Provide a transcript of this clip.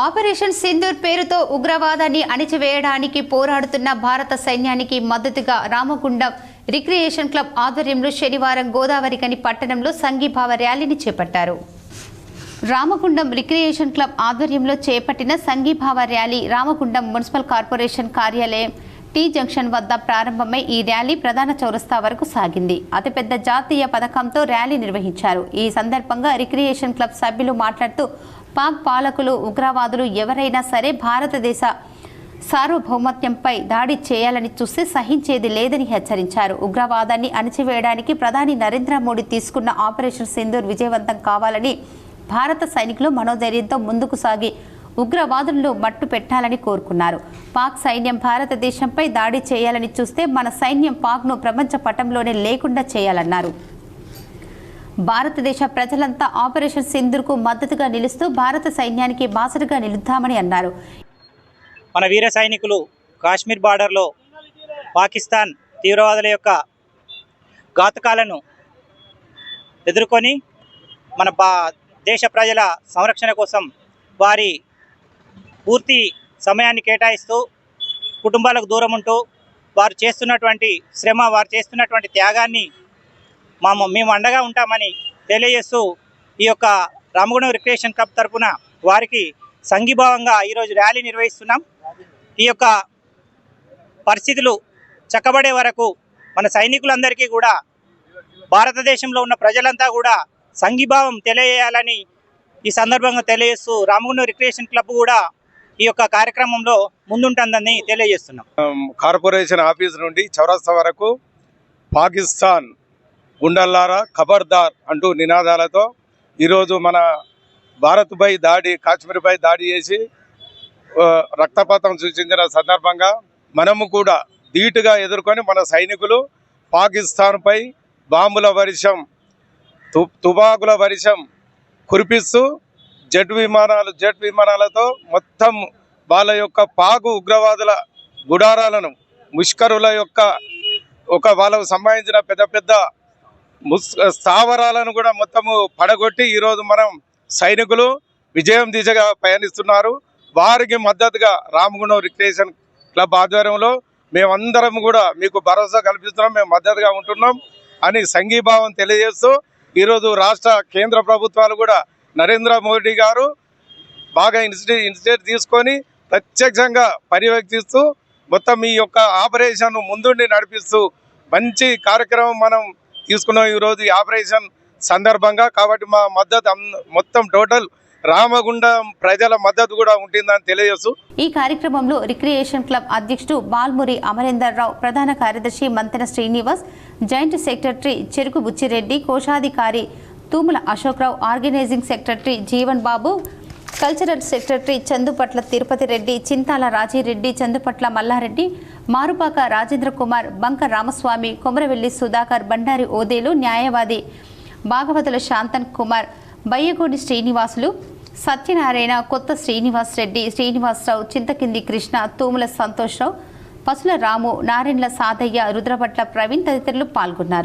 Operation Sindoor పేరుతో ఉగ్రవాదాన్ని అణిచివేయడానికి పోరాడుతున్న భారత సైన్యానికి మద్దతుగా రామగుండం రిక్రియేషన్ క్లబ్ ఆధ్వర్యంలో శనివారం గోదావరికని పట్టణంలో సంఘీభావ ర్యాలీని చేపట్టారు. రామగుండం రిక్రియేషన్ క్లబ్ ఆధ్వర్యంలో చేపట్టిన సంఘీభావ ర్యాలీ రామగుండం మున్సిపల్ కార్పొరేషన్ కార్యాలయం టీ జంక్షన్ వద్ద ప్రారంభమై ఈ ర్యాలీ ప్రధాన చౌరస్తా వరకు సాగింది. అతిపెద్ద జాతీయ పథకంతో ర్యాలీ నిర్వహించారు. ఈ సందర్భంగా రిక్రియేషన్ క్లబ్ సభ్యులు మాట్లాడుతూ పాక్ పాలకులు ఉగ్రవాదులు ఎవరైనా సరే భారతదేశ సార్వభౌమత్యంపై దాడి చేయాలని చూస్తే సహించేది లేదని హెచ్చరించారు. ఉగ్రవాదాన్ని అణచివేయడానికి ప్రధాని నరేంద్ర మోడీ తీసుకున్న ఆపరేషన్ సింధూర్ విజయవంతం కావాలని భారత సైనికులు మనోధైర్యంతో ముందుకు సాగి ఉగ్రవాదులను మట్టు పెట్టాలని కోరుకున్నారు. పాక్ సైన్యం భారతదేశంపై దాడి చేయాలని చూస్తే మన సైన్యం పాక్ను ప్రపంచ పటంలోనే లేకుండా చేయాలన్నారు. భారతదేశ ప్రజలంతా ఆపరేషన్ సింధూర్కు మద్దతుగా నిలుస్తూ భారత సైన్యానికి బాసటగా నిలుద్దామని అన్నారు. మన వీర సైనికులు కాశ్మీర్ బార్డర్లో పాకిస్తాన్ తీవ్రవాదుల యొక్క ఘాతకాలను ఎదుర్కొని మన బా దేశ ప్రజల సంరక్షణ కోసం వారి పూర్తి సమయాన్ని కేటాయిస్తూ కుటుంబాలకు దూరం ఉంటూ వారు చేస్తున్నటువంటి శ్రమ వారు చేస్తున్నటువంటి త్యాగాన్ని మా మేము అండగా ఉంటామని తెలియజేస్తూ ఈ యొక్క రామగుణం రిక్రియేషన్ క్లబ్ తరపున వారికి సంఘీభావంగా ఈరోజు ర్యాలీ నిర్వహిస్తున్నాం. ఈ యొక్క పరిస్థితులు చక్కబడే వరకు మన సైనికులందరికీ కూడా భారతదేశంలో ఉన్న ప్రజలంతా కూడా సంఘీభావం తెలియజేయాలని ఈ సందర్భంగా తెలియజేస్తూ రామగుండం రిక్రియేషన్ క్లబ్ కూడా ఈ యొక్క కార్యక్రమంలో ముందుంటుందని తెలియజేస్తున్నాం. కార్పొరేషన్ ఆఫీస్ నుండి చౌరస్తా వరకు పాకిస్తాన్ గుండల్లారా ఖబర్దార్ అంటూ నినాదాలతో ఈరోజు మన భారత్పై దాడి కాశ్మీర్పై దాడి చేసి రక్తపాతం సూచించిన సందర్భంగా మనము కూడా ధీటుగా ఎదుర్కొని మన సైనికులు పాకిస్తాన్పై బాంబుల వర్షం తు తుబాకుల వర్షం కురిపిస్తూ జెట్ విమానాలు జెట్ విమానాలతో మొత్తం వాళ్ళ యొక్క పాకు ఉగ్రవాదుల గుడారాలను ముష్కరుల యొక్క ఒక వాళ్ళకు సంబంధించిన పెద్ద పెద్ద స్థావరాలను కూడా మొత్తము పడగొట్టి ఈరోజు మనం సైనికులు విజయం దిశగా పయనిస్తున్నారు. వారికి మద్దతుగా రామగుండం రిక్రియేషన్ క్లబ్ ఆధ్వర్యంలో మేమందరం కూడా మీకు భరోసా కల్పిస్తున్నాం మేము మద్దతుగా ఉంటున్నాం అని సంఘీభావం తెలియజేస్తూ ఈరోజు రాష్ట్ర కేంద్ర ప్రభుత్వాలు కూడా నరేంద్ర మోడీ గారు బాగా ఇన్స్టి ఇన్స్టిట్యూట్ తీసుకొని ప్రత్యక్షంగా పర్యవేక్షిస్తూ మొత్తం ఈ యొక్క ఆపరేషన్ ముందుండి నడిపిస్తూ మంచి కార్యక్రమం మనం తీసుకున్నాం ఈరోజు ఈ ఆపరేషన్ సందర్భంగా కాబట్టి మా మద్దతు మొత్తం టోటల్ రామగుండం ప్రజల మద్దతు కూడా ఉంటుందని తెలియజేస్తూ ఈ కార్యక్రమంలో రిక్రియేషన్ క్లబ్ అధ్యక్షుడు బాల్మురి అమరేందర్ రావు ప్రధాన కార్యదర్శి మంతెన శ్రీనివాస్ జాయింట్ సెక్రటరీ చెరుకు బుచ్చిరెడ్డి కోశాధికారి Thumula Ashokrao organising secretary Jeevan Babu cultural secretary Chandupatla Tirupati Reddy Chintala Rajireddy Chandupatla Mallareddy Marupaka Rajendra Kumar Banka Ramaswamy Komaravelli Sudhakar Bandari Odelu న్యాయవాది భాగవతుల శాంతన్ కుమార్ బయ్యగూడి శ్రీనివాసులు సత్యనారాయణ కొత్త శ్రీనివాస్ రెడ్డి శ్రీనివాసరావు చింతకింది కృష్ణ తూముల సంతోష్రావు పసుల రాము నారెండ్ల సాదయ్య రుద్రపట్ల ప్రవీణ్ తదితరులు పాల్గొన్నారు.